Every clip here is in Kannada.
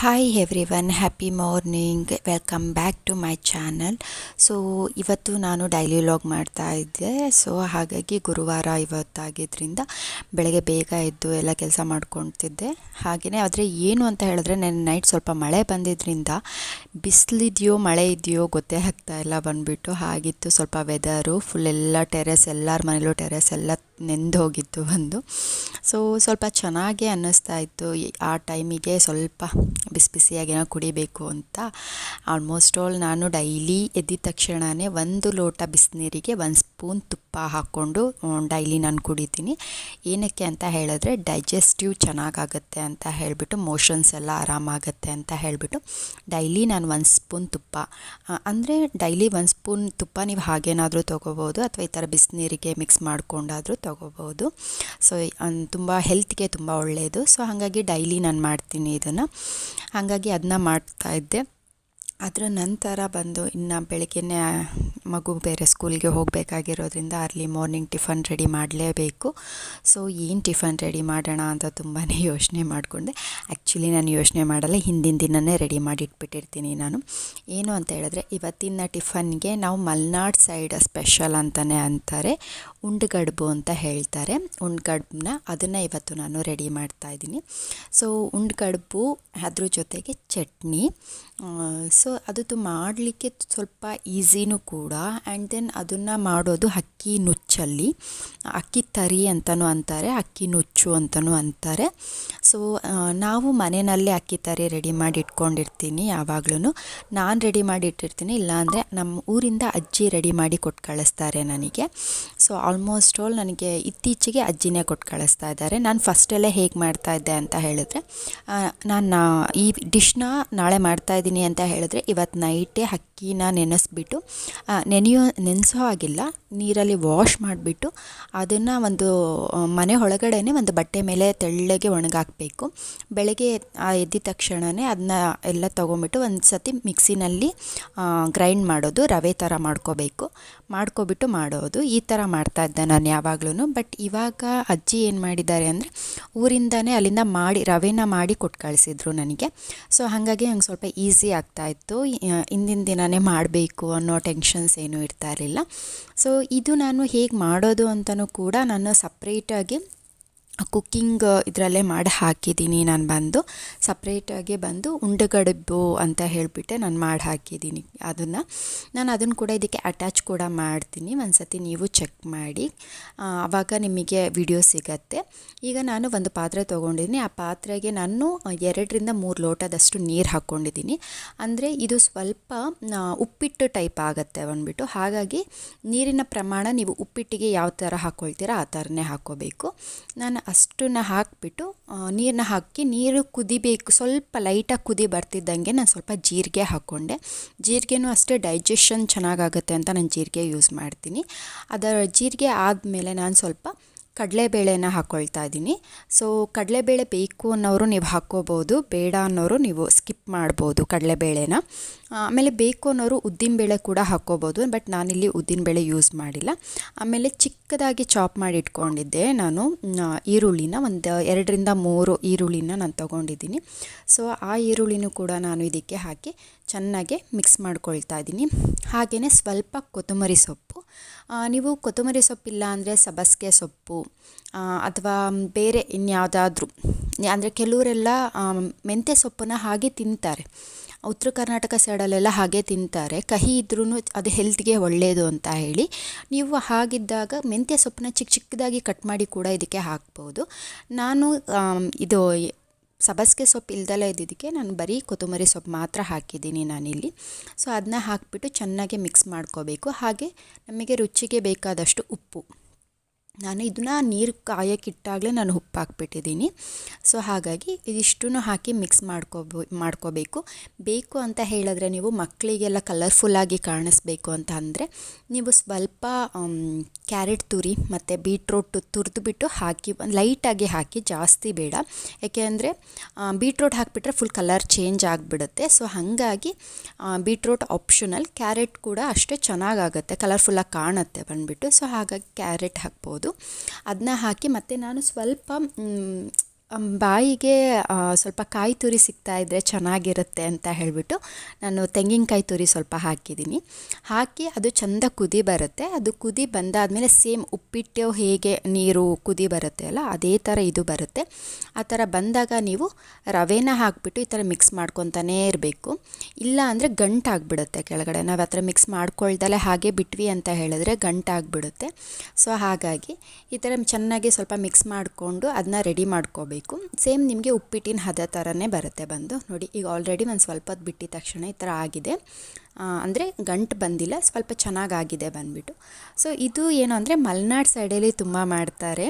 Hi everyone happy morning welcome back to my channel so ಇವತ್ತು ನಾನು ಡೈಲಿ ವ್ಲಾಗ್ ಮಾಡ್ತಾ ಇದ್ದೆ. ಸೊ ಹಾಗಾಗಿ ಗುರುವಾರ ಇವತ್ತಾಗಿದ್ದರಿಂದ ಬೆಳಗ್ಗೆ ಬೇಗ ಎದ್ದು ಎಲ್ಲ ಕೆಲಸ ಮಾಡ್ಕೊತಿದ್ದೆ ಹಾಗೆಯೇ ಆದರೆ ಏನು ಅಂತ ಹೇಳಿದ್ರೆ ನೆನ್ನೆ ನೈಟ್ ಸ್ವಲ್ಪ ಮಳೆ ಬಂದಿದ್ದರಿಂದ ಬಿಸಿಲಿದೆಯೋ ಮಳೆ ಇದೆಯೋ ಗೊತ್ತೇ ಆಗ್ತಾ ಇಲ್ಲ ಬಂದುಬಿಟ್ಟು. ಹಾಗಿತ್ತು ಸ್ವಲ್ಪ ವೆದರು ಫುಲ್ ಎಲ್ಲ ಟೆರೆಸ್ ಎಲ್ಲರ ಮನೇಲೂ ಟೆರೆಸ್ ಎಲ್ಲ ನೆಂದು ಹೋಗಿತ್ತು ಬಂದು. ಸೊ ಸ್ವಲ್ಪ ಚೆನ್ನಾಗೇ ಅನ್ನಿಸ್ತಾ ಇತ್ತು. ಆ ಟೈಮಿಗೆ ಸ್ವಲ್ಪ ಬಿಸಿ ಬಿಸಿಯಾಗೇನೋ ಕುಡಿಬೇಕು ಅಂತ. ಆಲ್ಮೋಸ್ಟ್ ಆಲ್ ನಾನು ಡೈಲಿ ಎದ್ದಿದ ತಕ್ಷಣವೇ ಒಂದು ಲೋಟ ಬಿಸಿನೀರಿಗೆ ಒಂದು ಸ್ಪೂನ್ ತುಪ್ಪ ಹಾಕ್ಕೊಂಡು ಡೈಲಿ ನಾನು ಕುಡಿತೀನಿ. ಏನಕ್ಕೆ ಅಂತ ಹೇಳಿದ್ರೆ, ಡೈಜೆಸ್ಟಿವ್ ಚೆನ್ನಾಗಾಗುತ್ತೆ ಅಂತ ಹೇಳಿಬಿಟ್ಟು, ಮೋಷನ್ಸ್ ಎಲ್ಲ ಆರಾಮಾಗುತ್ತೆ ಅಂತ ಹೇಳಿಬಿಟ್ಟು, ಡೈಲಿ ನಾನು ಒಂದು ಸ್ಪೂನ್ ತುಪ್ಪ ಅಂದರೆ ಡೈಲಿ ಒಂದು ಸ್ಪೂನ್ ತುಪ್ಪ ನೀವು ಹಾಗೇನಾದರೂ ತೊಗೋಬೋದು, ಅಥವಾ ಈ ಥರ ಬಿಸಿನೀರಿಗೆ ಮಿಕ್ಸ್ ಮಾಡಿಕೊಂಡಾದರೂ ತೊಗೋಬೋದು ಸೊ ತುಂಬ ಹೆಲ್ತ್ಗೆ ತುಂಬ ಒಳ್ಳೆಯದು ಸೊ ಹಾಗಾಗಿ ಡೈಲಿ ನಾನು ಮಾಡ್ತೀನಿ ಇದನ್ನು. ಹಾಗಾಗಿ ಅದನ್ನ ಮಾಡ್ತಾಯಿದ್ದೆ ಅದರ ನಂತರ ಬಂದು ಇನ್ನು ಬೆಳಗ್ಗೆನೇ ಮಗು ಬೇರೆ ಸ್ಕೂಲ್ಗೆ ಹೋಗಬೇಕಾಗಿರೋದ್ರಿಂದ ಅರ್ಲಿ ಮಾರ್ನಿಂಗ್ ಟಿಫನ್ ರೆಡಿ ಮಾಡಲೇಬೇಕು. ಸೊ ಏನು ಟಿಫನ್ ರೆಡಿ ಮಾಡೋಣ ಅಂತ ತುಂಬಾ ಯೋಚನೆ ಮಾಡಿಕೊಂಡೆ. ಆ್ಯಕ್ಚುಲಿ ನಾನು ಯೋಚನೆ ಮಾಡಲ್ಲ, ಹಿಂದಿನ ದಿನವೇ ರೆಡಿ ಮಾಡಿ ಇಟ್ಬಿಟ್ಟಿರ್ತೀನಿ ನಾನು. ಏನು ಅಂತ ಹೇಳಿದ್ರೆ, ಇವತ್ತಿನ ಟಿಫನ್ಗೆ ನಾವು ಮಲ್ನಾಡ್ ಸೈಡ್ ಸ್ಪೆಷಲ್ ಅಂತಲೇ ಅಂತಾರೆ, ಉಂಡುಗಡ್ಬು ಅಂತ ಹೇಳ್ತಾರೆ. ಉಂಡುಗಡ್ಬನ್ನ ಅದನ್ನು ಇವತ್ತು ನಾನು ರೆಡಿ ಮಾಡ್ತಾ ಇದ್ದೀನಿ. ಸೊ ಉಂಡುಗಡ್ಬು ಅದ್ರ ಜೊತೆಗೆ ಚಟ್ನಿ ಸೊ ಅದು ಮಾಡಲಿಕ್ಕೆ ಸ್ವಲ್ಪ ಈಸಿನೂ ಕೂಡ. ಆ್ಯಂಡ್ ದೆನ್ ಅದನ್ನು ಮಾಡೋದು ಅಕ್ಕಿ ನುಚ್ಚಲ್ಲಿ. ಅಕ್ಕಿ ತರಿ ಅಂತಲೂ ಅಂತಾರೆ, ಅಕ್ಕಿ ನುಚ್ಚು ಅಂತಲೂ ಅಂತಾರೆ. ಸೊ ನಾವು ಮನೆಯಲ್ಲೇ ಅಕ್ಕಿ ತರಿ ರೆಡಿ ಮಾಡಿ ಇಟ್ಕೊಂಡಿರ್ತೀನಿ ಯಾವಾಗ್ಲೂ ನಾನು ರೆಡಿ ಮಾಡಿ ಇಟ್ಟಿರ್ತೀನಿ ಇಲ್ಲಾಂದರೆ ನಮ್ಮ ಊರಿಂದ ಅಜ್ಜಿ ರೆಡಿ ಮಾಡಿ ಕೊಟ್ಟು ಕಳಿಸ್ತಾರೆ ನನಗೆ. ಸೊ ಆಲ್ಮೋಸ್ಟ್ ಆಲ್ ನನಗೆ ಇತ್ತೀಚೆಗೆ ಅಜ್ಜಿನೇ ಕೊಟ್ಟು ಕಳಿಸ್ತಾ ಇದ್ದಾರೆ. ನಾನು ಫಸ್ಟೆಲ್ಲ ಹೇಗೆ ಮಾಡ್ತಾಯಿದ್ದೆ ಅಂತ ಹೇಳಿದ್ರೆ ನಾನು ಈ ಡಿಶ್ನ ನಾಳೆ ಮಾಡ್ತಾ ಇದ್ದೀನಿ ಅಂತ ಹೇಳಿದ್ರೆ ಇವತ್ತು ನೈಟೇ ಅಕ್ಕಿನ ನೆನೆಸ್ಬಿಟ್ಟು ನೆನೆಯೋ, ನೆನೆಸೋ ಆಗಿಲ್ಲ ನೀರಲ್ಲಿ ವಾಶ್ ಮಾಡಿಬಿಟ್ಟು ಅದನ್ನು ಒಂದು ಮನೆ ಒಳಗಡೆನೇ ಒಂದು ಬಟ್ಟೆ ಮೇಲೆ ತೆಳ್ಳಗೆ ಒಣಗಾಕಬೇಕು. ಬೆಳಗ್ಗೆ ಎದ್ದಿದ ತಕ್ಷಣವೇ ಅದನ್ನ ಎಲ್ಲ ತೊಗೊಂಬಿಟ್ಟು ಒಂದು ಸತಿ ಮಿಕ್ಸಿನಲ್ಲಿ ಗ್ರೈಂಡ್ ಮಾಡೋದು, ರವೆ ಥರ ಮಾಡ್ಕೋಬೇಕು. ಮಾಡ್ಕೊಬಿಟ್ಟು ಮಾಡೋದು, ಈ ಥರ ಮಾಡ್ತಾಯಿದ್ದೆ ನಾನು ಯಾವಾಗ್ಲೂ ಬಟ್ ಇವಾಗ ಅಜ್ಜಿ ಏನು ಮಾಡಿದ್ದಾರೆ ಅಂದರೆ, ಊರಿಂದನೇ ಅಲ್ಲಿಂದ ಮಾಡಿ, ರವೆನ ಮಾಡಿ ಕೊಟ್ಟು ಕಳಿಸಿದ್ರು ನನಗೆ. ಸೊ, ಹಾಗಾಗಿ ನಂಗೆ ಸ್ವಲ್ಪ ಈಸಿ ಆಗ್ತಾಯಿತ್ತು ಹಿಂದಿನ ಮಾಡಬೇಕು ಅನ್ನೋ ಟೆನ್ಷನ್ಸ್ ಏನೂ ಇರ್ತಾ ಇರಲಿಲ್ಲ. ಸೊ ಇದು ನಾನು ಹೇಗೆ ಮಾಡೋದು ಅಂತಲೂ ಕೂಡ ನಾನು ಸಪ್ರೇಟಾಗಿ ಕುಕ್ಕಿಂಗ್ ಇದರಲ್ಲೇ ಮಾಡಿ ಹಾಕಿದ್ದೀನಿ ನಾನು ಬಂದು. ಸಪ್ರೇಟಾಗಿ ಬಂದು ಉಂಡೆಗಡುಬು ಅಂತ ಹೇಳಿಬಿಟ್ಟೆ ನಾನು ಮಾಡಿ ಹಾಕಿದ್ದೀನಿ ಅದನ್ನು. ನಾನು ಅದನ್ನು ಕೂಡ ಇದಕ್ಕೆ ಅಟ್ಯಾಚ್ ಕೂಡ ಮಾಡ್ತೀನಿ. ಒಂದು ಸತಿ ನೀವು ಚೆಕ್ ಮಾಡಿ. ಆವಾಗ ನಿಮಗೆ ವಿಡಿಯೋ ಸಿಗತ್ತೆ. ಈಗ ನಾನು ಒಂದು ಪಾತ್ರೆ ತೊಗೊಂಡಿದ್ದೀನಿ. ಆ ಪಾತ್ರೆಗೆ ನಾನು ಎರಡರಿಂದ ಮೂರು ಲೋಟದಷ್ಟು ನೀರು ಹಾಕ್ಕೊಂಡಿದ್ದೀನಿ ಅಂದರೆ ಇದು ಸ್ವಲ್ಪ ಉಪ್ಪಿಟ್ಟು ಟೈಪ್ ಆಗುತ್ತೆ ಅಂದ್ಬಿಟ್ಟು. ಹಾಗಾಗಿ ನೀರಿನ ಪ್ರಮಾಣ ನೀವು ಉಪ್ಪಿಟ್ಟಿಗೆ ಯಾವ ಥರ ಹಾಕ್ಕೊಳ್ತೀರಾ ಆ ಥರನೇ ಹಾಕ್ಕೋಬೇಕು ನಾನು ಅಷ್ಟನ್ನ ಹಾಕಿಬಿಟ್ಟು ನೀರನ್ನ ಹಾಕಿ ನೀರು ಕುದಿಬೇಕು. ಸ್ವಲ್ಪ ಲೈಟಾಗಿ ಕುದಿ ಬರ್ತಿದ್ದಂಗೆ ನಾನು ಸ್ವಲ್ಪ ಜೀರಿಗೆ ಹಾಕ್ಕೊಂಡೆ ಜೀರಿಗೆನೂ ಅಷ್ಟೇ ಡೈಜೆಷನ್ ಚೆನ್ನಾಗಾಗುತ್ತೆ ಅಂತ ನಾನು ಜೀರಿಗೆ ಯೂಸ್ ಮಾಡ್ತೀನಿ. ಅದರ ಜೀರಿಗೆ ಆದಮೇಲೆ ನಾನು ಸ್ವಲ್ಪ ಕಡಲೆಬೇಳೆನ ಹಾಕ್ಕೊಳ್ತಾ ಇದ್ದೀನಿ. ಸೊ ಕಡಲೆಬೇಳೆ ಬೇಕು ಅನ್ನೋರು ನೀವು ಹಾಕ್ಕೋಬೋದು, ಬೇಡ ಅನ್ನೋರು ನೀವು ಸ್ಕಿಪ್ ಮಾಡ್ಬೋದು ಕಡಲೆಬೇಳೆನ. ಆಮೇಲೆ ಬೇಕು ಅನ್ನೋರು ಉದ್ದಿನಬೇಳೆ ಕೂಡ ಹಾಕ್ಕೋಬೋದು ಬಟ್ ನಾನಿಲ್ಲಿ ಉದ್ದಿನಬೇಳೆ ಯೂಸ್ ಮಾಡಿಲ್ಲ. ಆಮೇಲೆ ಚಿಕ್ಕದಾಗಿ ಚಾಪ್ ಮಾಡಿ ಇಟ್ಕೊಂಡಿದ್ದೆ ನಾನು. ಈರುಳ್ಳಿನ ಒಂದು ಎರಡರಿಂದ ಮೂರು ಈರುಳ್ಳಿನ ನಾನು ತೊಗೊಂಡಿದ್ದೀನಿ. ಸೊ ಆ ಈರುಳ್ಳಿನೂ ಕೂಡ ನಾನು ಇದಕ್ಕೆ ಹಾಕಿ ಚೆನ್ನಾಗಿ ಮಿಕ್ಸ್ ಮಾಡ್ಕೊಳ್ತಾ ಇದ್ದೀನಿ. ಹಾಗೆಯೇ ಸ್ವಲ್ಪ ಕೊತ್ತಂಬರಿ ಸೊಪ್ಪು. ನೀವು ಕೊತ್ತಂಬರಿ ಸೊಪ್ಪಿಲ್ಲ ಅಂದರೆ ಸಬಸ್ಗೆ ಸೊಪ್ಪು ಅಥವಾ ಬೇರೆ ಇನ್ಯಾವುದಾದ್ರೂ. ಅಂದರೆ ಕೆಲವರೆಲ್ಲ ಮೆಂತ್ಯ ಸೊಪ್ಪನ್ನು ಹಾಗೆ ತಿಂತಾರೆ. ಉತ್ತರ ಕರ್ನಾಟಕ ಸೈಡಲ್ಲೆಲ್ಲ ಹಾಗೆ ತಿಂತಾರೆ. ಕಹಿ ಇದ್ರೂ ಅದು ಹೆಲ್ತ್ಗೆ ಒಳ್ಳೆಯದು ಅಂತ ಹೇಳಿ. ನೀವು ಹಾಗಿದ್ದಾಗ ಮೆಂತ್ಯ ಸೊಪ್ಪನ್ನ ಚಿಕ್ಕ ಚಿಕ್ಕದಾಗಿ ಕಟ್ ಮಾಡಿ ಕೂಡ ಇದಕ್ಕೆ ಹಾಕ್ಬೋದು. ನಾನು ಇದು ಸಬಸ್ಗೆ ಸೊಪ್ಪು ಇಲ್ದಲೇ ಇದ್ದಿದ್ದಕ್ಕೆ ನಾನು ಬರೀ ಕೊತ್ತಂಬರಿ ಸೊಪ್ಪು ಮಾತ್ರ ಹಾಕಿದ್ದೀನಿ ನಾನಿಲ್ಲಿ. ಸೊ ಅದನ್ನ ಹಾಕಿಬಿಟ್ಟು ಚೆನ್ನಾಗಿ ಮಿಕ್ಸ್ ಮಾಡ್ಕೋಬೇಕು. ಹಾಗೆ ನಮಗೆ ರುಚಿಗೆ ಬೇಕಾದಷ್ಟು ಉಪ್ಪು. ನಾನು ಇದನ್ನ ನೀರು ಕಾಯೋಕ್ಕಿಟ್ಟಾಗಲೇ ನಾನು ಉಪ್ಪು ಹಾಕ್ಬಿಟ್ಟಿದ್ದೀನಿ. ಸೊ ಹಾಗಾಗಿ ಇದಿಷ್ಟನ್ನು ಹಾಕಿ ಮಿಕ್ಸ್ ಮಾಡ್ಕೋಬೋ, ಮಾಡ್ಕೋಬೇಕು. ಬೇಕು ಅಂತ ಹೇಳಿದ್ರೆ ನೀವು ಮಕ್ಕಳಿಗೆಲ್ಲ ಕಲರ್ಫುಲ್ಲಾಗಿ ಕಾಣಿಸ್ಬೇಕು ಅಂತ ಅಂದರೆ ನೀವು ಸ್ವಲ್ಪ ಕ್ಯಾರೆಟ್ ತುರಿ ಮತ್ತು ಬೀಟ್ರೋಟ್ ತುರಿದ್ಬಿಟ್ಟು ಹಾಕಿ ಲೈಟಾಗಿ ಹಾಕಿ ಜಾಸ್ತಿ ಬೇಡ. ಯಾಕೆ ಅಂದರೆ ಬೀಟ್ರೋಟ್ ಹಾಕಿಬಿಟ್ರೆ ಫುಲ್ ಕಲರ್ ಚೇಂಜ್ ಆಗಿಬಿಡುತ್ತೆ. ಸೊ ಹಾಗಾಗಿ ಬೀಟ್ರೋಟ್ ಆಪ್ಷನಲ್ ಕ್ಯಾರೆಟ್ ಕೂಡ ಅಷ್ಟೇ ಚೆನ್ನಾಗಾಗುತ್ತೆ ಕಲರ್ಫುಲ್ಲಾಗಿ ಕಾಣುತ್ತೆ ಬಂದುಬಿಟ್ಟು. ಸೊ ಹಾಗಾಗಿ ಕ್ಯಾರೆಟ್ ಹಾಕ್ಬೋದು. ಅದನ್ನ ಹಾಕಿ ಮತ್ತು ನಾನು ಸ್ವಲ್ಪ ಬಾಯಿಗೆ ಸ್ವಲ್ಪ ಕಾಯಿ ತುರಿ ಸಿಗ್ತಾ ಇದ್ದರೆ ಚೆನ್ನಾಗಿರುತ್ತೆ ಅಂತ ಹೇಳಿಬಿಟ್ಟು ನಾನು ತೆಂಗಿನಕಾಯಿ ತುರಿ ಸ್ವಲ್ಪ ಹಾಕಿದ್ದೀನಿ. ಹಾಕಿ ಅದು ಚೆಂದ ಕುದಿ ಬರುತ್ತೆ. ಅದು ಕುದಿ ಬಂದಾದಮೇಲೆ ಸೇಮ್ ಉಪ್ಪಿಟ್ಟು ಹೇಗೆ ನೀರು ಕುದಿ ಬರುತ್ತೆ ಅಲ್ಲ, ಅದೇ ಥರ ಇದು ಬರುತ್ತೆ. ಆ ಥರ ಬಂದಾಗ ನೀವು ರವೆನ ಹಾಕಿಬಿಟ್ಟು ಈ ಥರ ಮಿಕ್ಸ್ ಮಾಡ್ಕೊತಾನೇ ಇರಬೇಕು. ಇಲ್ಲ ಅಂದರೆ ಗಂಟಾಗ್ಬಿಡುತ್ತೆ ಕೆಳಗಡೆ. ನಾವು ಆ ಥರ ಮಿಕ್ಸ್ ಮಾಡ್ಕೊಳ್ದಲೆ ಹಾಗೆ ಬಿಟ್ವಿ ಅಂತ ಹೇಳಿದ್ರೆ ಗಂಟಾಗ್ಬಿಡುತ್ತೆ ಸೊ ಹಾಗಾಗಿ ಈ ಥರ ಚೆನ್ನಾಗಿ ಸ್ವಲ್ಪ ಮಿಕ್ಸ್ ಮಾಡಿಕೊಂಡು ಅದನ್ನ ರೆಡಿ ಮಾಡ್ಕೋಬೇಕು. ಸೇಮ್ ನಿಮಗೆ ಉಪ್ಪಿಟ್ಟಿನ ಹದ ಥರನೇ ಬರುತ್ತೆ ಬಂದು. ನೋಡಿ, ಈಗ ಆಲ್ರೆಡಿ ನಾನು ಸ್ವಲ್ಪ ಹೊತ್ತು ಬಿಟ್ಟಿದ ತಕ್ಷಣ ಈ ಥರ ಆಗಿದೆ. ಅಂದರೆ ಗಂಟು ಬಂದಿಲ್ಲ, ಸ್ವಲ್ಪ ಚೆನ್ನಾಗಾಗಿದೆ ಬಂದ್ಬಿಟ್ಟು. ಸೊ ಇದು ಏನು ಅಂದರೆ ಮಲೆನಾಡು ಸೈಡಲ್ಲಿ ತುಂಬ ಮಾಡ್ತಾರೆ.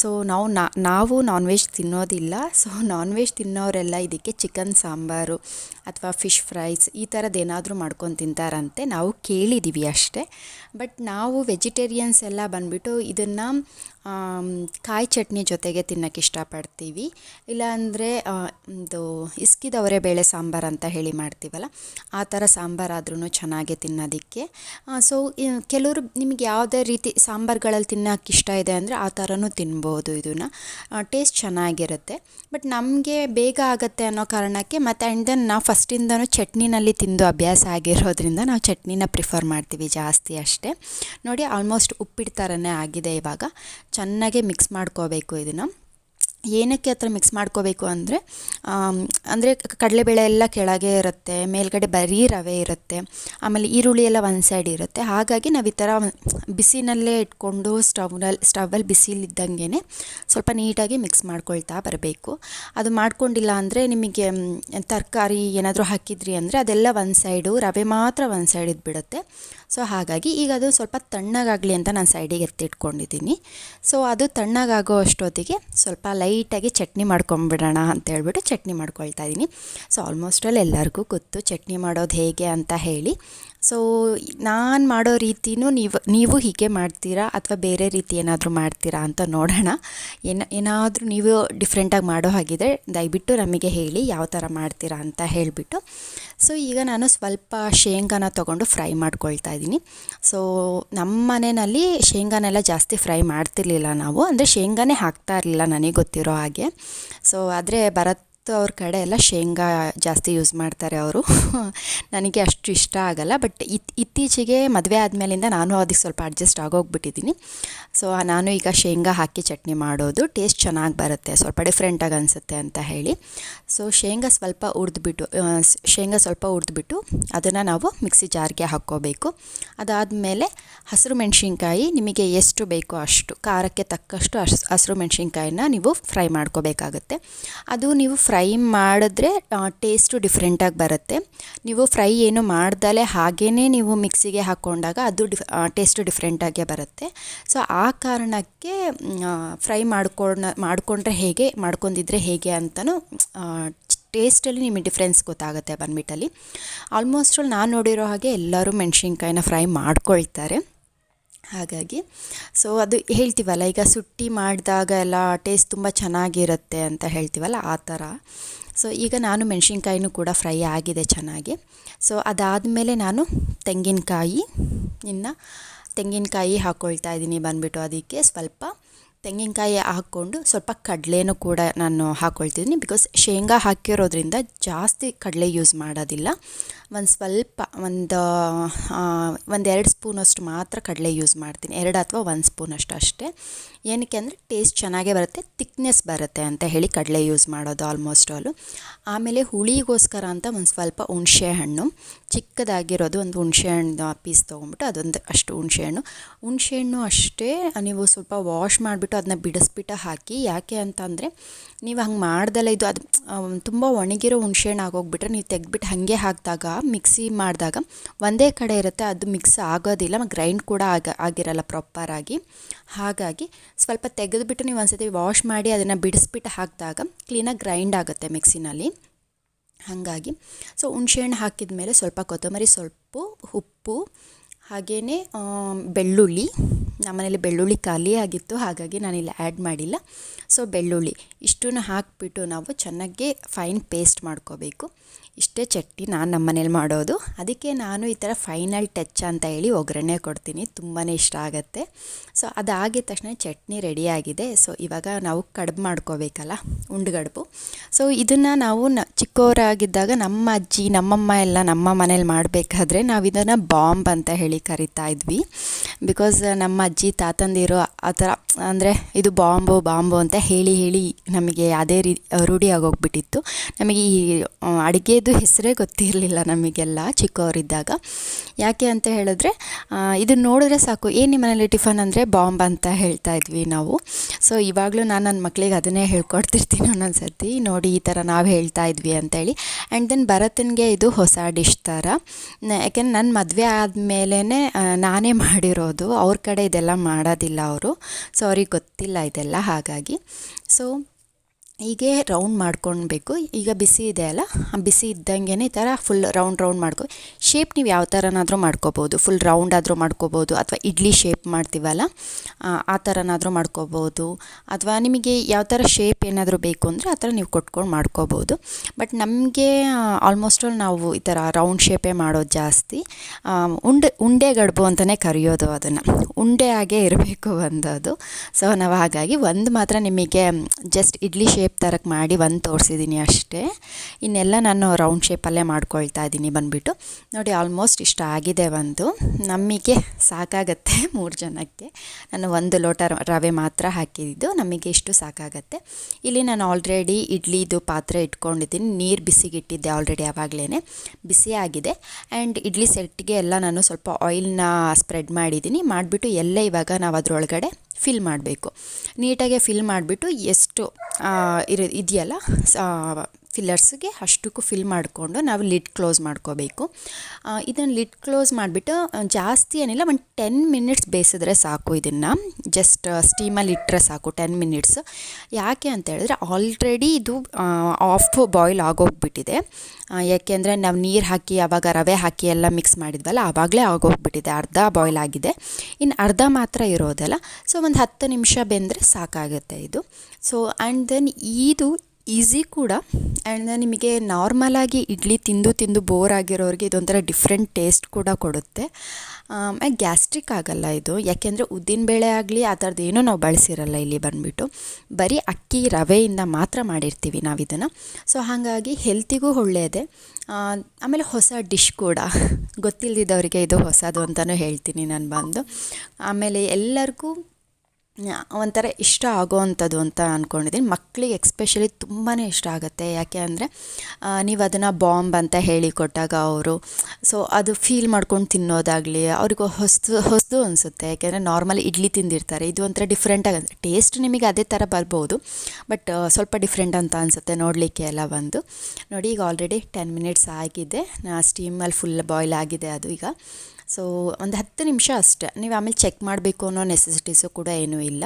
ಸೊ ನಾವು ನಾವು ನಾನ್ ವೆಜ್ ತಿನ್ನೋದಿಲ್ಲ. ಸೊ ನಾನ್ ವೆಜ್ ತಿನ್ನೋರೆಲ್ಲ ಇದಕ್ಕೆ ಚಿಕನ್ ಸಾಂಬಾರು ಅಥವಾ ಫಿಶ್ ಫ್ರೈಸ್ ಈ ಥರದ್ದು ಏನಾದರೂ ಮಾಡ್ಕೊಂಡು ತಿಂತಾರಂತೆ. ನಾವು ಕೇಳಿದ್ದೀವಿ ಅಷ್ಟೇ. ಬಟ್ ನಾವು ವೆಜಿಟೇರಿಯನ್ಸ್ ಎಲ್ಲ ಬಂದುಬಿಟ್ಟು ಇದನ್ನು ಕಾಯಿ ಚಟ್ನಿ ಜೊತೆಗೆ ತಿನ್ನೋಕ್ಕೆ ಇಷ್ಟಪಡ್ತೀವಿ. ಇಲ್ಲಾಂದರೆ ಇದು ಇಸ್ಕಿದವರೆ ಬೇಳೆ ಸಾಂಬಾರು ಅಂತ ಹೇಳಿ ಮಾಡ್ತೀವಲ್ಲ, ಆ ಥರ ಸಾಂಬಾರಾದ್ರೂ ಚೆನ್ನಾಗೆ ತಿನ್ನೋದಕ್ಕೆ. ಸೊ ಕೆಲವರು ನಿಮಗೆ ಯಾವುದೇ ರೀತಿ ಸಾಂಬಾರುಗಳಲ್ಲಿ ತಿನ್ನೋಕೆ ಇಷ್ಟ ಇದೆ ಅಂದರೆ ಆ ಥರನೂ ತಿನ್ಬೋದು ಇದನ್ನು. ಟೇಸ್ಟ್ ಚೆನ್ನಾಗಿರುತ್ತೆ. ಬಟ್ ನಮಗೆ ಬೇಗ ಆಗುತ್ತೆ ಅನ್ನೋ ಕಾರಣಕ್ಕೆ ಮತ್ತು ಆ್ಯಂಡ್ ದೆನ್ ನಾವು ಫಸ್ಟಿಂದನೂ ಚಟ್ನಿನಲ್ಲಿ ತಿಂದು ಅಭ್ಯಾಸ ಆಗಿರೋದ್ರಿಂದ ನಾವು ಚಟ್ನಿನ ಪ್ರಿಫರ್ ಮಾಡ್ತೀವಿ ಜಾಸ್ತಿ ಅಷ್ಟೇ. ನೋಡಿ ಆಲ್ಮೋಸ್ಟ್ ಉಪ್ಪಿಟ್ಟು ಥರನೇ ಆಗಿದೆ ಇವಾಗ. ಚೆನ್ನಾಗಿ ಮಿಕ್ಸ್ ಮಾಡ್ಕೋಬೇಕು ಇದನ್ನು. ಏನಕ್ಕೆ ಹತ್ರ ಮಿಕ್ಸ್ ಮಾಡ್ಕೋಬೇಕು ಅಂದರೆ ಅಂದರೆ ಕಡಲೆಬೇಳೆ ಎಲ್ಲ ಕೆಳಗೆ ಇರುತ್ತೆ, ಮೇಲ್ಗಡೆ ಬರೀ ರವೆ ಇರುತ್ತೆ, ಆಮೇಲೆ ಈರುಳ್ಳಿ ಎಲ್ಲ ಒಂದು ಸೈಡ್ ಇರುತ್ತೆ. ಹಾಗಾಗಿ ನಾವು ಈ ಥರ ಬಿಸಿನಲ್ಲೇ ಇಟ್ಕೊಂಡು ಸ್ಟವ್ನಲ್ಲಿ ಸ್ಟವಲ್ಲಿ ಬಿಸಿಲಿದ್ದಂಗೆ ಸ್ವಲ್ಪ ನೀಟಾಗಿ ಮಿಕ್ಸ್ ಮಾಡ್ಕೊಳ್ತಾ ಬರಬೇಕು. ಅದು ಮಾಡ್ಕೊಂಡಿಲ್ಲ ಅಂದರೆ ನಿಮಗೆ ತರಕಾರಿ ಏನಾದರೂ ಹಾಕಿದ್ರಿ ಅಂದರೆ ಅದೆಲ್ಲ ಒಂದು ಸೈಡು ರವೆ ಮಾತ್ರ ಒಂದು ಸೈಡ್ ಇದ್ಬಿಡುತ್ತೆ. ಸೊ ಹಾಗಾಗಿ ಈಗ ಅದು ಸ್ವಲ್ಪ ತಣ್ಣಗಾಗಲಿ ಅಂತ ನಾನು ಸೈಡಿಗೆ ಎತ್ತಿಟ್ಕೊಂಡಿದ್ದೀನಿ ಸೊ ಅದು ತಣ್ಣಗಾಗೋ ಅಷ್ಟೊತ್ತಿಗೆ ಸ್ವಲ್ಪ ಲೈಟಾಗಿ ಚಟ್ನಿ ಮಾಡ್ಕೊಂಬಿಡೋಣ ಅಂತ ಹೇಳ್ಬಿಟ್ಟು ಚಟ್ನಿ ಮಾಡ್ಕೊಳ್ತಾ ಇದ್ದೀನಿ. ಸೊ ಆಲ್ಮೋಸ್ಟಲ್ಲಿ ಎಲ್ಲರಿಗೂ ಗೊತ್ತು ಚಟ್ನಿ ಮಾಡೋದು ಹೇಗೆ ಅಂತ ಹೇಳಿ. ಸೊ ನಾನು ಮಾಡೋ ರೀತಿನೂ ನೀವು ನೀವು ಹೀಗೆ ಮಾಡ್ತೀರಾ ಅಥವಾ ಬೇರೆ ರೀತಿ ಏನಾದರೂ ಮಾಡ್ತೀರಾ ಅಂತ ನೋಡೋಣ. ಏನ, ಏನಾದರೂ ನೀವು ಡಿಫ್ರೆಂಟಾಗಿ ಮಾಡೋ ಹಾಗಿದ್ರೆ ದಯವಿಟ್ಟು ನಮಗೆ ಹೇಳಿ ಯಾವ ಥರ ಮಾಡ್ತೀರಾ ಅಂತ ಹೇಳಿಬಿಟ್ಟು. ಸೊ ಈಗ ನಾನು ಸ್ವಲ್ಪ ಶೇಂಗಾನ ತೊಗೊಂಡು ಫ್ರೈ ಮಾಡ್ಕೊಳ್ತಾ ಇದ್ದೀನಿ. ಸೊ ನಮ್ಮ ಮನೆಯಲ್ಲಿ ಶೇಂಗಾನೆಲ್ಲ ಜಾಸ್ತಿ ಫ್ರೈ ಮಾಡ್ತಿರ್ಲಿಲ್ಲ ನಾವು. ಅಂದರೆ ಶೇಂಗಾನೇ ಹಾಕ್ತಾ ಇರಲಿಲ್ಲ ನನಗೆ ಗೊತ್ತಿರೋ ಹಾಗೆ. ಸೊ ಆದರೆ ಭರತ್ ಅವ್ರ ಕಡೆ ಎಲ್ಲ ಶೇಂಗಾ ಜಾಸ್ತಿ ಯೂಸ್ ಮಾಡ್ತಾರೆ ಅವರು. ನನಗೆ ಅಷ್ಟು ಇಷ್ಟ ಆಗಲ್ಲ, ಬಟ್ ಇತ್, ಇತ್ತೀಚೆಗೆ ಮದುವೆ ಆದಮೇಲಿಂದ ನಾನು ಅದಕ್ಕೆ ಸ್ವಲ್ಪ ಅಡ್ಜಸ್ಟ್ ಆಗೋಗ್ಬಿಟ್ಟಿದ್ದೀನಿ. ಸೊ ನಾನು ಈಗ ಶೇಂಗಾ ಹಾಕಿ ಚಟ್ನಿ ಮಾಡೋದು, ಟೇಸ್ಟ್ ಚೆನ್ನಾಗಿ ಬರುತ್ತೆ, ಸ್ವಲ್ಪ ಡಿಫ್ರೆಂಟಾಗಿ ಅನಿಸುತ್ತೆ ಅಂತ ಹೇಳಿ. ಸೊ ಶೇಂಗಾ ಸ್ವಲ್ಪ ಹುರಿದ್ಬಿಟ್ಟು ಶೇಂಗಾ ಸ್ವಲ್ಪ ಹುರಿದ್ಬಿಟ್ಟು ಅದನ್ನು ನಾವು ಮಿಕ್ಸಿ ಜಾರ್ಗೆ ಹಾಕ್ಕೋಬೇಕು. ಅದಾದಮೇಲೆ ಹಸಿರು ಮೆಣಸಿನ್ಕಾಯಿ, ನಿಮಗೆ ಎಷ್ಟು ಬೇಕೋ ಅಷ್ಟು, ಖಾರಕ್ಕೆ ತಕ್ಕಷ್ಟು ಹಸ್ ಹಸಿರು ಮೆಣಸಿನ್ಕಾಯಿನ ನೀವು ಫ್ರೈ ಮಾಡ್ಕೋಬೇಕಾಗುತ್ತೆ. ಅದು ನೀವು ಫ್ರೈ ಮಾಡಿದ್ರೆ ಟೇಸ್ಟು ಡಿಫ್ರೆಂಟಾಗಿ ಬರುತ್ತೆ. ನೀವು ಫ್ರೈ ಏನು ಮಾಡ್ದಲೇ ಹಾಗೇ ನೀವು ಮಿಕ್ಸಿಗೆ ಹಾಕ್ಕೊಂಡಾಗ ಅದು ಡಿಫ್ ಟೇಸ್ಟು ಡಿಫ್ರೆಂಟಾಗೇ ಬರುತ್ತೆ. ಸೊ ಆ ಕಾರಣಕ್ಕೆ ಫ್ರೈ ಮಾಡ್ಕೊಂಡು ಮಾಡಿಕೊಂಡ್ರೆ ಹೇಗೆ, ಮಾಡ್ಕೊಂಡಿದ್ರೆ ಹೇಗೆ ಅಂತಲೂ ಟೇಸ್ಟಲ್ಲಿ ನಿಮಗೆ ಡಿಫ್ರೆನ್ಸ್ ಗೊತ್ತಾಗುತ್ತೆ ಬಂದ್ಬಿಟ್ಟಲ್ಲಿ. ಆಲ್ಮೋಸ್ಟ್ ನಾನು ನೋಡಿರೋ ಹಾಗೆ ಎಲ್ಲರೂ ಮೆಣಸಿನ್ಕಾಯಿನ ಫ್ರೈ ಮಾಡ್ಕೊಳ್ತಾರೆ. ಹಾಗಾಗಿ. ಸೊ ಅದು ಹೇಳ್ತೀವಲ್ಲ, ಈಗ ಸುಟ್ಟಿ ಮಾಡಿದಾಗ ಎಲ್ಲ ಟೇಸ್ಟ್ ತುಂಬ ಚೆನ್ನಾಗಿರುತ್ತೆ ಅಂತ ಹೇಳ್ತೀವಲ್ಲ, ಆ ಥರ. ಸೊ ಈಗ ನಾನು ಮೆಣಸಿನ್ಕಾಯಿನೂ ಕೂಡ ಫ್ರೈ ಆಗಿದೆ ಚೆನ್ನಾಗಿ. ಸೊ ಅದಾದಮೇಲೆ ನಾನು ತೆಂಗಿನಕಾಯಿ, ಇನ್ನು ತೆಂಗಿನಕಾಯಿ ಹಾಕ್ಕೊಳ್ತಾ ಇದ್ದೀನಿ ಬಂದುಬಿಟ್ಟು ಅದಕ್ಕೆ ಸ್ವಲ್ಪ ತೆಂಗಿನಕಾಯಿ ಹಾಕ್ಕೊಂಡು ಸ್ವಲ್ಪ ಕಡಲೆನೂ ಕೂಡ ನಾನು ಹಾಕ್ಕೊಳ್ತಿದ್ದೀನಿ ಬಿಕಾಸ್ ಶೇಂಗಾ ಹಾಕಿರೋದ್ರಿಂದ ಜಾಸ್ತಿ ಕಡಲೆ ಯೂಸ್ ಮಾಡೋದಿಲ್ಲ. ಒಂದು ಸ್ವಲ್ಪ ಒಂದು ಒಂದೆರಡು ಸ್ಪೂನಷ್ಟು ಮಾತ್ರ ಕಡಲೆ ಯೂಸ್ ಮಾಡ್ತೀನಿ. ಎರಡು ಅಥವಾ ಒಂದು ಸ್ಪೂನಷ್ಟು ಅಷ್ಟೇ ಏನಕ್ಕೆ ಅಂದರೆ ಟೇಸ್ಟ್ ಚೆನ್ನಾಗೇ ಬರುತ್ತೆ ತಿಕ್ನೆಸ್ ಬರುತ್ತೆ ಅಂತ ಹೇಳಿ ಕಡಲೆ ಯೂಸ್ ಮಾಡೋದು ಆಲ್ಮೋಸ್ಟ್ ಆಲು ಆಮೇಲೆ ಹುಳಿಗೋಸ್ಕರ ಅಂತ ಒಂದು ಸ್ವಲ್ಪ ಹುಣಸೆ ಹಣ್ಣು, ಚಿಕ್ಕದಾಗಿರೋದು ಒಂದು ಹುಣಸೆ ಹಣ್ಣು ಪೀಸ್ ತೊಗೊಂಬಿಟ್ಟು ಅದೊಂದು ಅಷ್ಟು ಹುಣಸೆ ಹಣ್ಣು. ಹುಣಸೆ ಹಣ್ಣು ಅಷ್ಟೇ ನೀವು ಸ್ವಲ್ಪ ವಾಶ್ ಮಾಡಿಬಿಟ್ಟು ಅದನ್ನ ಬಿಡಿಸ್ಬಿಟ್ಟು ಹಾಕಿ. ಯಾಕೆ ಅಂತಂದರೆ ನೀವು ಹಂಗೆ ಮಾಡ್ದಲ್ಲ ಇದು ಅದು ತುಂಬ ಒಣಗಿರೋ ಹುಣಸೆ ಹಣ್ಣು ಆಗೋಗ್ಬಿಟ್ರೆ ನೀವು ತೆಗೆದ್ಬಿಟ್ಟು ಹಾಗೆ ಹಾಕಿದಾಗ, ಮಿಕ್ಸಿ ಮಾಡಿದಾಗ ಒಂದೇ ಕಡೆ ಇರುತ್ತೆ, ಅದು ಮಿಕ್ಸ್ ಆಗೋದಿಲ್ಲ ಗ್ರೈಂಡ್ ಕೂಡ ಆಗ, ಆಗಿರಲ್ಲ ಪ್ರಾಪರಾಗಿ ಹಾಗಾಗಿ ಸ್ವಲ್ಪ ತೆಗೆದುಬಿಟ್ಟು ನೀವು ಒಂದ್ಸತಿ ವಾಶ್ ಮಾಡಿ ಅದನ್ನು ಬಿಡಿಸ್ಬಿಟ್ಟು ಹಾಕಿದಾಗ ಕ್ಲೀನಾಗಿ ಗ್ರೈಂಡ್ ಆಗುತ್ತೆ ಮಿಕ್ಸಿನಲ್ಲಿ. ಹಾಗಾಗಿ ಸೊ ಹುಣಸೆಹಣ್ಣು ಹಾಕಿದ ಮೇಲೆ ಸ್ವಲ್ಪ ಕೊತ್ತಂಬರಿ, ಸ್ವಲ್ಪ ಉಪ್ಪು ಹಾಗೆಯೇ ಬೆಳ್ಳುಳ್ಳಿ ನಮ್ಮನೇಲಿ ಬೆಳ್ಳುಳ್ಳಿ ಖಾಲಿ ಆಗಿತ್ತು, ಹಾಗಾಗಿ ನಾನಿಲ್ಲಿ ಆ್ಯಡ್ ಮಾಡಿಲ್ಲ. ಸೊ ಬೆಳ್ಳುಳ್ಳಿ ಇಷ್ಟನ್ನು ಹಾಕಿಬಿಟ್ಟು ನಾವು ಚೆನ್ನಾಗಿ ಫೈನ್ ಪೇಸ್ಟ್ ಮಾಡ್ಕೋಬೇಕು. ಇಷ್ಟೇ ಚಟ್ನಿ ನಾನು ನಮ್ಮ ಮನೇಲಿ ಮಾಡೋದು. ಅದಕ್ಕೆ ನಾನು ಈ ಥರ ಫೈನಲ್ ಟಚ್ ಅಂತ ಹೇಳಿ ಒಗ್ಗರಣೆ ಕೊಡ್ತೀನಿ. ತುಂಬಾ ಇಷ್ಟ ಆಗುತ್ತೆ. ಸೊ ಅದಾಗಿದ ತಕ್ಷಣ ಚಟ್ನಿ ರೆಡಿಯಾಗಿದೆ ಸೊ ಇವಾಗ ನಾವು ಕಡುಬು ಮಾಡ್ಕೋಬೇಕಲ್ಲ, ಉಂಡುಗಡುಬು. ಸೊ ಇದನ್ನು ನಾವು ನ ಚಿಕ್ಕವರಾಗಿದ್ದಾಗ ನಮ್ಮ ಅಜ್ಜಿ, ನಮ್ಮಮ್ಮ ಎಲ್ಲ ನಮ್ಮ ಮನೇಲಿ ಮಾಡಬೇಕಾದ್ರೆ ನಾವು ಇದನ್ನು ಬಾಂಬ್ ಅಂತ ಹೇಳಿ ಕರಿತಾ ಇದ್ವಿ. ಬಿಕಾಸ್ ನಮ್ಮ ಅಜ್ಜಿ ತಾತಂದಿರು ಆ ಥರ ಅಂದರೆ ಇದು ಬಾಂಬು ಬಾಂಬು ಅಂತ ಹೇಳಿ ಹೇಳಿ ನಮಗೆ ಅದೇ ರೀ, ರೂಢಿ ಆಗೋಗ್ಬಿಟ್ಟಿತ್ತು. ನಮಗೆ ಈ ಅಡುಗೆದು ಹೆಸರೇ ಗೊತ್ತಿರಲಿಲ್ಲ ನಮಗೆಲ್ಲ ಚಿಕ್ಕವರಿದ್ದಾಗ. ಯಾಕೆ ಅಂತ ಹೇಳಿದ್ರೆ ಇದನ್ನು ನೋಡಿದ್ರೆ ಸಾಕು, ಏನು ನಿಮ್ಮ ಮನೇಲಿ ಟಿಫನ್ ಅಂದರೆ ಬಾಂಬ್ ಅಂತ ಹೇಳ್ತಾ ಇದ್ವಿ ನಾವು. ಸೊ ಇವಾಗಲೂ ನಾನು ನನ್ನ ಮಕ್ಕಳಿಗೆ ಅದನ್ನೇ ಹೇಳ್ಕೊಡ್ತಿರ್ತೀನಿ ಒಂದೊಂದು ಸರ್ತಿ ನೋಡಿ ಈ ಥರ ನಾವು ಹೇಳ್ತಾ ಇದ್ವಿ ಅಂತೇಳಿ ಆ್ಯಂಡ್ ದೆನ್ ಭರತನಿಗೆ ಇದು ಹೊಸ ಡಿಶ್ ಥರ ಯಾಕೆಂದ್ರೆ ನನ್ನ ಮದುವೆ ಆದಮೇಲೆ ನಾನೇ ಮಾಡಿರೋದು, ಅವ್ರ ಕಡೆ ಇದೆಲ್ಲ ಮಾಡೋದಿಲ್ಲ ಅವರು. ಸೊ ಅವ್ರಿಗೆ ಗೊತ್ತಿಲ್ಲ ಇದೆಲ್ಲ ಹಾಗಾಗಿ. ಸೊ ಹೀಗೆ ರೌಂಡ್ ಮಾಡ್ಕೊಳ್ಬೇಕು ಈಗ ಬಿಸಿ ಇದೆ ಅಲ್ಲ? ಬಿಸಿ ಇದ್ದಂಗೆ ಈ ಥರ ಫುಲ್ ರೌಂಡ್ ರೌಂಡ್ ಮಾಡ್ಕೊ. ಶೇಪ್ ನೀವು ಯಾವ ಥರನಾದರೂ ಮಾಡ್ಕೋಬೋದು. ಫುಲ್ ರೌಂಡ್ ಆದರೂ ಮಾಡ್ಕೋಬೋದು. ಅಥವಾ ಇಡ್ಲಿ ಶೇಪ್ ಮಾಡ್ತೀವಲ್ಲ? ಆ ಥರನಾದರೂ ಮಾಡ್ಕೋಬೋದು. ಅಥವಾ ನಿಮಗೆ ಯಾವ ಥರ ಶೇಪ್ ಏನಾದರೂ ಬೇಕು ಅಂದರೆ ಆ ಥರ ನೀವು ಕೊಟ್ಕೊಂಡು ಮಾಡ್ಕೋಬೋದು. ಬಟ್ ನಮಗೆ ಆಲ್ಮೋಸ್ಟ್ ಆಲ್ ನಾವು ಈ ಥರ ರೌಂಡ್ ಶೇಪೇ ಮಾಡೋದು ಜಾಸ್ತಿ. ಉಂಡೆ ಉಂಡೆ ಗಡ್ಬು ಅಂತಲೇ ಕರೆಯೋದು ಅದನ್ನು. ಉಂಡೆ ಆಗೇ ಇರಬೇಕು ಒಂದದು ಸೊ ನಾವು ಹಾಗಾಗಿ ಒಂದು ಮಾತ್ರ ನಿಮಗೆ ಜಸ್ಟ್ ಇಡ್ಲಿ ಶೇಪ್ ಶೇಪ್ ಥರಕ್ಕೆ ಮಾಡಿ ಒಂದು ತೋರಿಸಿದ್ದೀನಿ ಅಷ್ಟೇ. ಇನ್ನೆಲ್ಲ ನಾನು ರೌಂಡ್ ಶೇಪಲ್ಲೇ ಮಾಡ್ಕೊಳ್ತಾ ಇದ್ದೀನಿ ಬಂದುಬಿಟ್ಟು. ನೋಡಿ ಆಲ್ಮೋಸ್ಟ್ ಇಷ್ಟ ಆಗಿದೆ ಒಂದು ನಮಗೆ ಸಾಕಾಗತ್ತೆ ಮೂರು ಜನಕ್ಕೆ. ನಾನು ಒಂದು ಲೋಟ ರವೆ ಮಾತ್ರ ಹಾಕಿದ್ದು. ನಮಗೆ ಇಷ್ಟು ಸಾಕಾಗತ್ತೆ. ಇಲ್ಲಿ ನಾನು ಆಲ್ರೆಡಿ ಇಡ್ಲಿದು ಪಾತ್ರೆ ಇಟ್ಕೊಂಡಿದ್ದೀನಿ. ನೀರು ಬಿಸಿಗಿಟ್ಟಿದ್ದೆ ಆಲ್ರೆಡಿ ಆವಾಗಲೇ ಬಿಸಿಯಾಗಿದೆ ಆ್ಯಂಡ್ ಇಡ್ಲಿ ಸೆಟ್ಗೆ ಎಲ್ಲ ನಾನು ಸ್ವಲ್ಪ ಆಯಿಲ್ನ ಸ್ಪ್ರೆಡ್ ಮಾಡಿದ್ದೀನಿ ಮಾಡಿಬಿಟ್ಟು ಎಲ್ಲ ಇವಾಗ ನಾವು ಅದರೊಳಗಡೆ ಫಿಲ್ ಮಾಡಬೇಕು. ನೀಟಾಗೆ ಫಿಲ್ ಮಾಡಿಬಿಟ್ಟು ಎಷ್ಟು ಇರ ಇದೆಯಲ್ಲ? ಫಿಲ್ಲರ್ಸ್ಗೆ ಅಷ್ಟಕ್ಕೂ ಫಿಲ್ ಮಾಡಿಕೊಂಡು ನಾವು ಲಿಡ್ ಕ್ಲೋಸ್ ಮಾಡ್ಕೋಬೇಕು. ಇದನ್ನು ಲಿಡ್ ಕ್ಲೋಸ್ ಮಾಡಿಬಿಟ್ಟು ಜಾಸ್ತಿ ಏನಿಲ್ಲ, ಒಂದು ಟೆನ್ ಮಿನಿಟ್ಸ್ ಬೇಯಿಸಿದ್ರೆ ಸಾಕು ಇದನ್ನು. ಜಸ್ಟ್ ಸ್ಟೀಮಲ್ಲಿ ಇಟ್ಟರೆ ಸಾಕು ಟೆನ್ ಮಿನಿಟ್ಸ್ ಯಾಕೆ ಅಂತ ಹೇಳಿದ್ರೆ ಆಲ್ರೆಡಿ ಇದು ಆಫ್ ಬಾಯ್ಲ್ ಆಗೋಗ್ಬಿಟ್ಟಿದೆ. ಯಾಕೆಂದರೆ ನಾವು ನೀರು ಹಾಕಿ ಆವಾಗ ರವೆ ಹಾಕಿ ಎಲ್ಲ ಮಿಕ್ಸ್ ಮಾಡಿದ್ವಲ್ಲ ಆವಾಗಲೇ ಆಗೋಗ್ಬಿಟ್ಟಿದೆ, ಅರ್ಧ ಬಾಯ್ಲ್ ಆಗಿದೆ. ಇನ್ನು ಅರ್ಧ ಮಾತ್ರ ಇರೋದಲ್ಲ. ಸೊ ಒಂದು ಹತ್ತು ನಿಮಿಷ ಬೆಂದರೆ ಸಾಕಾಗುತ್ತೆ ಇದು. ಸೊ ಆ್ಯಂಡ್ ದೆನ್ ಇದು ಈಸಿ ಕೂಡ. ಆ್ಯಂಡ್ ನಿಮಗೆ ನಾರ್ಮಲಾಗಿ ಇಡ್ಲಿ ತಿಂದು ತಿಂದು ಬೋರ್ ಆಗಿರೋರಿಗೆ ಇದೊಂಥರ ಡಿಫ್ರೆಂಟ್ ಟೇಸ್ಟ್ ಕೂಡ ಕೊಡುತ್ತೆ. ಗ್ಯಾಸ್ಟ್ರಿಕ್ ಆಗಲ್ಲ ಇದು. ಯಾಕೆಂದರೆ ಉದ್ದಿನಬೇಳೆ ಆಗಲಿ, ಆ ಥರದ್ದು ಏನೂ ನಾವು ಬಳಸಿರಲ್ಲ ಇಲ್ಲಿ ಬಂದುಬಿಟ್ಟು. ಬರೀ ಅಕ್ಕಿ ರವೆಯಿಂದ ಮಾತ್ರ ಮಾಡಿರ್ತೀವಿ ನಾವು ಇದನ್ನು ಸೊ ಹಾಗಾಗಿ ಹೆಲ್ತಿಗೂ ಒಳ್ಳೆಯದೇ ಆಮೇಲೆ ಹೊಸ ಡಿಶ್ ಕೂಡ. ಗೊತ್ತಿಲ್ಲದಿದ್ದವರಿಗೆ ಇದು ಹೊಸದು ಅಂತಲೂ ಹೇಳ್ತೀನಿ ನಾನು ಬಂದು. ಆಮೇಲೆ ಎಲ್ಲರಿಗೂ ಒಂಥರ ಇಷ್ಟ ಆಗೋವಂಥದ್ದು ಅಂತ ಅಂದ್ಕೊಂಡಿದ್ದೀನಿ ಮಕ್ಕಳಿಗೆ ಎಕ್ಸ್ಪೆಷಲಿ ತುಂಬಾ ಇಷ್ಟ ಆಗುತ್ತೆ. ಯಾಕೆ ಅಂದರೆ ನೀವು ಅದನ್ನು ಬಾಂಬ್ ಅಂತ ಹೇಳಿ ಕೊಟ್ಟಾಗ ಅವರು ಸೊ ಅದು ಫೀಲ್ ಮಾಡ್ಕೊಂಡು ತಿನ್ನೋದಾಗಲಿ, ಅವ್ರಿಗೆ ಹೊಸದು ಹೊಸದು ಅನಿಸುತ್ತೆ. ಯಾಕೆಂದರೆ ನಾರ್ಮಲ್ ಇಡ್ಲಿ ತಿಂದಿರ್ತಾರೆ. ಇದು ಒಂಥರ ಡಿಫ್ರೆಂಟಾಗಿ ಟೇಸ್ಟ್ ನಿಮಗೆ ಅದೇ ಥರ ಬರ್ಬೋದು ಬಟ್ ಸ್ವಲ್ಪ ಡಿಫ್ರೆಂಟ್ ಅಂತ ಅನಿಸುತ್ತೆ ನೋಡಲಿಕ್ಕೆ ಎಲ್ಲ ಬಂದು. ನೋಡಿ ಈಗ ಆಲ್ರೆಡಿ ಟೆನ್ ಮಿನಿಟ್ಸ್ ಆಗಿದೆ. ಸ್ಟೀಮಲ್ಲಿ ಫುಲ್ ಬಾಯ್ಲ್ ಆಗಿದೆ ಅದು ಈಗ. ಸೊ ಒಂದು ಹತ್ತು ನಿಮಿಷ ಅಷ್ಟೆ. ನೀವು ಆಮೇಲೆ ಚೆಕ್ ಮಾಡಬೇಕು ಅನ್ನೋ ನೆಸೆಸಿಟೀಸು ಕೂಡ ಏನೂ ಇಲ್ಲ.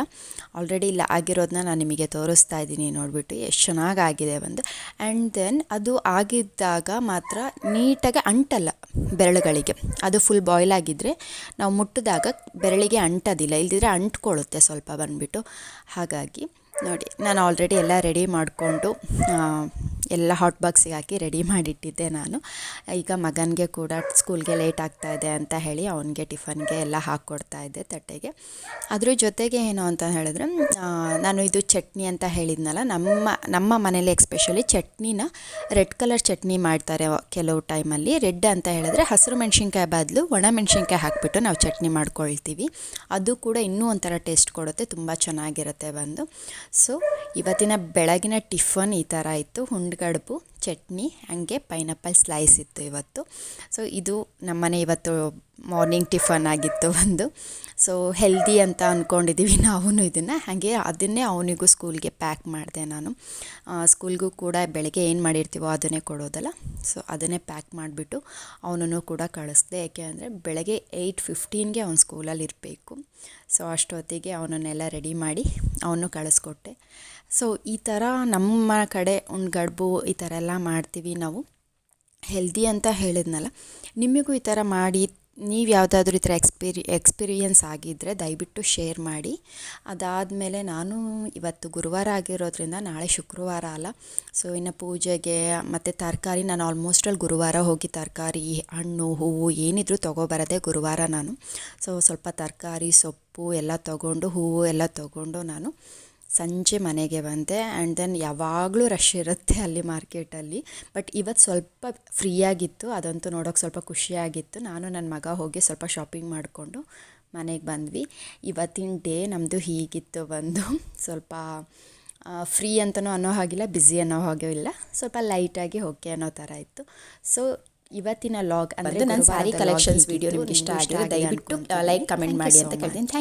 ಆಲ್ರೆಡಿ ಇಲ್ಲ ಆಗಿರೋದನ್ನ ನಾನು ನಿಮಗೆ ತೋರಿಸ್ತಾ ಇದ್ದೀನಿ ನೋಡಿಬಿಟ್ಟು. ಎಷ್ಟು ಚೆನ್ನಾಗಿ ಆಗಿದೆ ಒಂದು. ಆ್ಯಂಡ್ ದೆನ್ ಅದು ಆಗಿದ್ದಾಗ ಮಾತ್ರ ನೀಟಾಗಿ ಅಂಟಲ್ಲ ಬೆರಳುಗಳಿಗೆ. ಅದು ಫುಲ್ ಬಾಯ್ಲ್ ಆಗಿದ್ದರೆ ನಾವು ಮುಟ್ಟಿದಾಗ ಬೆರಳಿಗೆ ಅಂಟೋದಿಲ್ಲ. ಇಲ್ದಿದ್ರೆ ಅಂಟ್ಕೊಳ್ಳುತ್ತೆ ಸ್ವಲ್ಪ ಬಂದುಬಿಟ್ಟು. ಹಾಗಾಗಿ ನೋಡಿ, ನಾನು ಆಲ್ರೆಡಿ ಎಲ್ಲ ರೆಡಿ ಮಾಡಿಕೊಂಡು ಎಲ್ಲ ಹಾಟ್ ಬಾಕ್ಸಿಗೆ ಹಾಕಿ ರೆಡಿ ಮಾಡಿಟ್ಟಿದ್ದೆ ನಾನು. ಈಗ ಮಗನಿಗೆ ಕೂಡ ಸ್ಕೂಲ್ಗೆ ಲೇಟ್ ಆಗ್ತಾ ಇದೆ ಅಂತ ಹೇಳಿ ಅವನಿಗೆ ಟಿಫನ್ಗೆ ಎಲ್ಲ ಹಾಕ್ಕೊಡ್ತಾ ಇದ್ದೆ ತಟ್ಟೆಗೆ. ಅದ್ರ ಜೊತೆಗೆ ಏನು ಅಂತ ಹೇಳಿದ್ರೆ ನಾನು ಇದು ಚಟ್ನಿ ಅಂತ ಹೇಳಿದ್ನಲ್ಲ, ನಮ್ಮ ನಮ್ಮ ಮನೇಲಿ ಎಕ್ಸ್ಪೆಷಲಿ ಚಟ್ನಿನ ರೆಡ್ ಕಲರ್ ಚಟ್ನಿ ಮಾಡ್ತಾರೆ ಕೆಲವು ಟೈಮಲ್ಲಿ ರೆಡ್ ಅಂತ ಹೇಳಿದ್ರೆ ಹಸಿರು ಮೆಣಸಿನ್ಕಾಯಿ ಬದಲು ಒಣ ಮೆಣಸಿನ್ಕಾಯಿ ಹಾಕಿಬಿಟ್ಟು ನಾವು ಚಟ್ನಿ ಮಾಡ್ಕೊಳ್ತೀವಿ. ಅದು ಕೂಡ ಇನ್ನೂ ಒಂಥರ ಟೇಸ್ಟ್ ಕೊಡುತ್ತೆ, ತುಂಬ ಚೆನ್ನಾಗಿರುತ್ತೆ ಬಂದು. ಸೊ ಇವತ್ತಿನ ಬೆಳಗಿನ ಟಿಫನ್ ಈ ಥರ ಇತ್ತು. కడుపు ಚಟ್ನಿ, ಹಾಗೆ ಪೈನಾಪಲ್ ಸ್ಲೈಸ್ ಇತ್ತು ಇವತ್ತು. ಸೊ ಇದು ನಮ್ಮನೆ ಇವತ್ತು ಮಾರ್ನಿಂಗ್ ಟಿಫನ್ ಆಗಿತ್ತು ಒಂದು. ಸೊ ಹೆಲ್ದಿ ಅಂತ ಅಂದ್ಕೊಂಡಿದ್ದೀವಿ ನಾವು ಇದನ್ನು. ಹಾಗೆ ಅದನ್ನೇ ಅವನಿಗೂ ಸ್ಕೂಲ್ಗೆ ಪ್ಯಾಕ್ ಮಾಡಿದೆ ನಾನು. ಸ್ಕೂಲ್ಗೂ ಕೂಡ ಬೆಳಗ್ಗೆ ಏನು ಮಾಡಿರ್ತೀವೋ ಅದನ್ನೇ ಕೊಡೋದಲ್ಲ. ಸೊ ಅದನ್ನೇ ಪ್ಯಾಕ್ ಮಾಡಿಬಿಟ್ಟು ಅವನನ್ನು ಕೂಡ ಕಳಿಸ್ದೆ. ಯಾಕೆ ಅಂದರೆ ಬೆಳಗ್ಗೆ ಏಯ್ಟ್ ಫಿಫ್ಟೀನ್ಗೆ ಅವ್ನು ಸ್ಕೂಲಲ್ಲಿ ಇರಬೇಕು. ಸೊ ಅಷ್ಟೊತ್ತಿಗೆ ಅವನನ್ನೆಲ್ಲ ರೆಡಿ ಮಾಡಿ ಅವನು ಕಳಿಸ್ಕೊಟ್ಟೆ. ಸೊ ಈ ಥರ ನಮ್ಮ ಕಡೆ ಒಂದು ಗಡ್ಬು ಈ ಥರ ಎಲ್ಲ ಮಾಡ್ತೀವಿ ನಾವು. ಹೆಲ್ದಿ ಅಂತ ಹೇಳಿದ್ನಲ್ಲ. ನಿಮಗೂ ಈ ಥರ ಮಾಡಿ, ನೀವು ಯಾವುದಾದ್ರೂ ಈ ಥರ ಎಕ್ಸ್ಪೀರಿ ಎಕ್ಸ್ಪೀರಿಯೆನ್ಸ್ ಆಗಿದ್ದರೆ ದಯವಿಟ್ಟು ಶೇರ್ ಮಾಡಿ. ಅದಾದಮೇಲೆ ನಾನು ಇವತ್ತು ಗುರುವಾರ ಆಗಿರೋದ್ರಿಂದ ನಾಳೆ ಶುಕ್ರವಾರ ಅಲ್ಲ. ಸೊ ಇನ್ನು ಪೂಜೆಗೆ ಮತ್ತು ತರಕಾರಿ ನಾನು ಆಲ್ಮೋಸ್ಟ್ ಅಲ್ಲಿ ಗುರುವಾರ ಹೋಗಿ ತರಕಾರಿ, ಹಣ್ಣು, ಹೂವು ಏನಿದ್ರು ತೊಗೊಬರದೆ ಗುರುವಾರ ನಾನು. ಸೊ ಸ್ವಲ್ಪ ತರಕಾರಿ, ಸೊಪ್ಪು ಎಲ್ಲ ತೊಗೊಂಡು, ಹೂವು ಎಲ್ಲ ತೊಗೊಂಡು ನಾನು ಸಂಜೆ ಮನೆಗೆ ಬಂದೆ. ಆ್ಯಂಡ್ ದೆನ್ ಯಾವಾಗಲೂ ರಶ್ ಇರುತ್ತೆ ಅಲ್ಲಿ ಮಾರ್ಕೆಟಲ್ಲಿ ಬಟ್ ಇವತ್ತು ಸ್ವಲ್ಪ ಫ್ರೀಯಾಗಿತ್ತು. ಅದಂತೂ ನೋಡೋಕೆ ಸ್ವಲ್ಪ ಖುಷಿಯಾಗಿತ್ತು. ನಾನು ನನ್ನ ಮಗ ಹೋಗಿ ಸ್ವಲ್ಪ ಶಾಪಿಂಗ್ ಮಾಡಿಕೊಂಡು ಮನೆಗೆ ಬಂದ್ವಿ. ಇವತ್ತಿನ ಡೇ ನಮ್ಮದು ಹೀಗಿತ್ತು ಬಂದು. ಸ್ವಲ್ಪ ಫ್ರೀ ಅಂತಲೂ ಅನ್ನೋ ಹಾಗಿಲ್ಲ ಬ್ಯುಸಿ ಅನ್ನೋ ಹಾಗೆ ಇಲ್ಲ. ಸ್ವಲ್ಪ ಲೈಟಾಗಿ ಓಕೆ ಅನ್ನೋ ಥರ ಇತ್ತು. ಸೊ ಇವತ್ತಿನ ಲಾಗ್ ಅಂದರೆ ನನ್ನ ಸಾರಿ ಕಲೆಕ್ಷನ್ಸ್ ವಿಡಿಯೋ ನಿಮ್ಗೆ ಇಷ್ಟ ಆಗಿದ್ರೆ ದಯವಿಟ್ಟು ಲೈಕ್ ಕಮೆಂಟ್ ಮಾಡಿ ಅಂತ ಕೇಳ್ತೀನಿ. ಥ್ಯಾಂಕ್